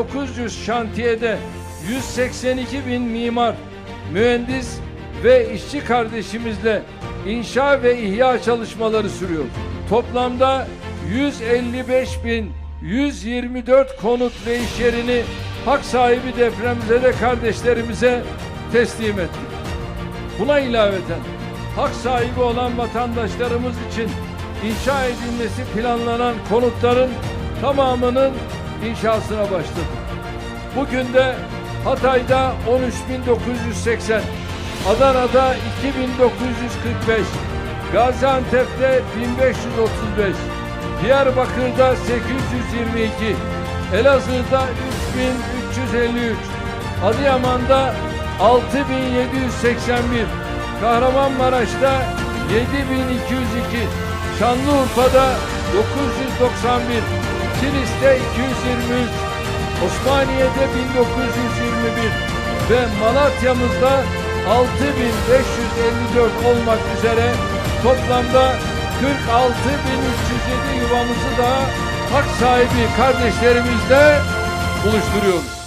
900 şantiyede 182 bin mimar, mühendis ve işçi kardeşimizle inşa ve ihya çalışmaları sürüyor. Toplamda 155 bin 124 konut ve iş yerini hak sahibi depremzede kardeşlerimize teslim ettik. Buna ilaveten hak sahibi olan vatandaşlarımız için inşa edilmesi planlanan konutların tamamının inşasına başladık. Bugün de Hatay'da 13.980, Adana'da 2.945, Gaziantep'te 1535, Diyarbakır'da 822, Elazığ'da 3353, Adıyaman'da 6781, Kahramanmaraş'ta 7202, Şanlıurfa'da 991, Kilis'te 223, Osmaniye'de 1921 ve Malatya'mızda 6554 olmak üzere toplamda 46307 yuvamızı da hak sahibi kardeşlerimizle buluşturuyoruz.